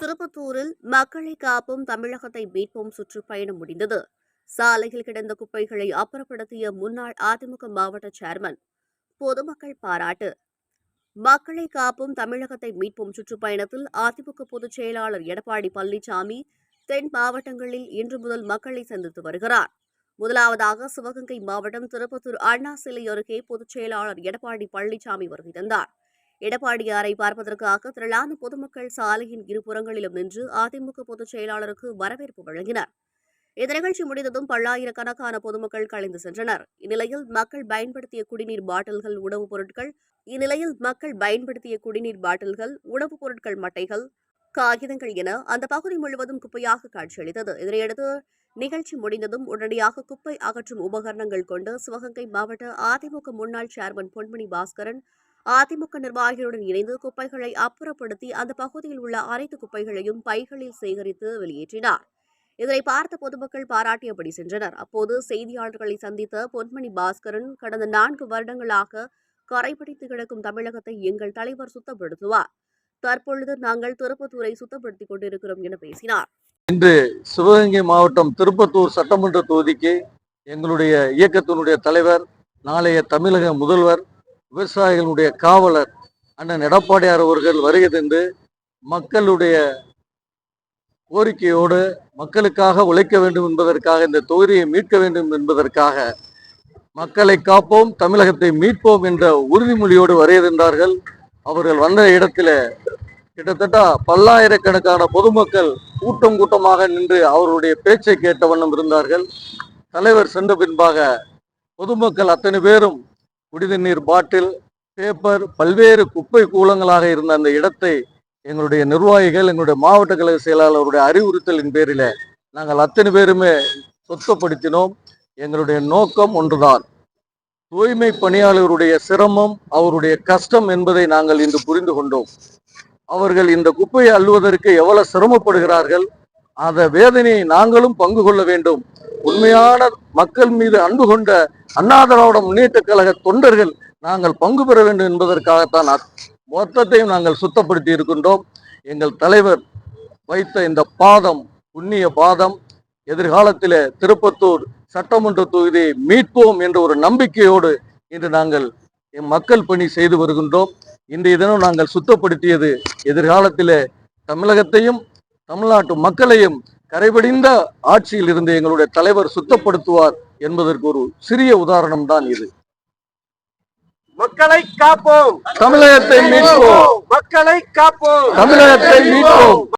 திருப்பத்தூரில் மக்களை காப்போம் தமிழகத்தை மீட்போம் சுற்றுப்பயணம் முடிந்தது. சாலையில் கிடந்த குப்பைகளை அப்புறப்படுத்திய முன்னாள் அதிமுக மாவட்ட சேர்மன் பொதுமக்கள் பாராட்டு. மக்களை காப்போம் தமிழகத்தை மீட்போம் சுற்றுப்பயணத்தில் அதிமுக பொதுச் செயலாளர் எடப்பாடி பழனிசாமி தென் மாவட்டங்களில் இன்று முதல் மக்களை சந்தித்து வருகிறார். முதலாவதாக சிவகங்கை மாவட்டம் திருப்பத்தூர் அண்ணா சிலை அருகே பொதுச் செயலாளர் எடப்பாடி பழனிசாமி வருகை தந்தார். எடப்பாடியாரை பார்ப்பதற்காக திரளான பொதுமக்கள் சாலையின் இருபுறங்களிலும் நின்று அதிமுக பொதுச் செயலாளருக்கு வரவேற்பு வழங்கினர். இந்த நிகழ்ச்சி முடிந்ததும் பல்லாயிரக்கணக்கான பொதுமக்கள் கலைந்து சென்றனர். இந்நிலையில் மக்கள் பயன்படுத்திய குடிநீர் பாட்டில்கள் உணவுப் பொருட்கள் இந்நிலையில் மக்கள் பயன்படுத்திய குடிநீர் பாட்டில்கள் உணவுப் பொருட்கள் மட்டைகள் காகிதங்கள் என அந்த பகுதி முழுவதும் குப்பையாக காட்சியளித்தது. இதனையடுத்து நிகழ்ச்சி முடிந்ததும் உடனடியாக குப்பை அகற்றும் உபகரணங்கள் கொண்டு சிவகங்கை மாவட்ட அதிமுக முன்னாள் சேர்மன் பொன்மணி பாஸ்கரன் அதிமுக நிர்வாகிகளுடன் இணைந்து குப்பைகளை அப்புறப்படுத்தி அந்த பகுதியில் உள்ள அனைத்து குப்பைகளையும் பைகளில் சேகரித்து வெளியேற்றினார். இதனை பார்த்த பொதுமக்கள் பாராட்டியபடி சென்றனர். அப்போது செய்தியாளர்களை சந்தித்த பொன்மணி பாஸ்கரன் கடந்த நான்கு வருடங்களாக கரைபிடித்து கிடக்கும் தமிழகத்தை எங்கள் தலைவர் சுத்தப்படுத்துவார். தற்பொழுது நாங்கள் திருப்பத்தூரை சுத்தப்படுத்திக் கொண்டிருக்கிறோம் என பேசினார். இன்று சிவகங்கை மாவட்டம் திருப்பத்தூர் சட்டமன்ற தொகுதிக்கு எங்களுடைய இயக்கத்தினுடைய தலைவர் நாளைய தமிழக முதல்வர் விவசாயிகளுடைய காவலர் அண்ணன் எடப்பாடியார் அவர்கள் வருகை தந்து மக்களுடைய கோரிக்கையோடு மக்களுக்காக உழைக்க வேண்டும் என்பதற்காக இந்த தொகுதியை மீட்க வேண்டும் என்பதற்காக மக்களை காப்போம் தமிழகத்தை மீட்போம் என்ற உறுதிமொழியோடு வருகின்றார்கள் அவர்கள் வந்த இடத்துல கிட்டத்தட்ட பல்லாயிரக்கணக்கான பொதுமக்கள் கூட்டம் கூட்டமாக நின்று அவருடைய பேச்சை கேட்ட வண்ணம் இருந்தார்கள். தலைவர் சென்ற பின்பாக பொதுமக்கள் அத்தனை பேரும் குடிநீர் பாட்டில் பேப்பர் பல்வேறு குப்பை கூலங்களாக இருந்த அந்த இடத்தை எங்களுடைய நிர்வாகிகள் எங்களுடைய மாவட்ட கழக செயலாளருடைய அறிவுறுத்தலின் பேரில் நாங்கள் அத்தனை பேருமே சொத்தப்படுத்தினோம். எங்களுடைய நோக்கம் ஒன்றுதான். தூய்மை பணியாளருடைய சிரமம் அவருடைய கஷ்டம் என்பதை நாங்கள் இன்று புரிந்து கொண்டோம். அவர்கள் இந்த குப்பையை அள்ளுவதற்கு எவ்வளவு சிரமப்படுகிறார்கள் அந்த வேதனையை நாங்களும் பங்கு கொள்ள வேண்டும். உண்மையான மக்கள் மீது அன்பு கொண்ட அண்ணா திராவிட முன்னேற்ற கழக தொண்டர்கள் நாங்கள் பங்கு பெற வேண்டும் என்பதற்காகத்தான் மொத்தத்தையும் நாங்கள் சுத்தப்படுத்தி இருக்கின்றோம். எங்கள் தலைவர் வைத்த இந்த பாதம் புண்ணிய பாதம் எதிர்காலத்தில் திருப்பத்தூர் சட்டமன்ற தொகுதியை மீட்போம் என்ற ஒரு நம்பிக்கையோடு இன்று நாங்கள் எம் மக்கள் பணி செய்து வருகின்றோம். இன்றைய தினம் நாங்கள் சுத்தப்படுத்தியது எதிர்காலத்தில் தமிழகத்தையும் தமிழ்நாட்டு மக்களையும் கரைபடிந்த ஆட்சியில் இருந்து எங்களுடைய தலைவர் சுத்தப்படுத்துவார் என்பதற்கு ஒரு சிறிய உதாரணம் தான் இது. மக்களை காப்போம். தமிழகத்தை மீட்போம். மக்களை காப்போம். தமிழகத்தை மீட்போம்.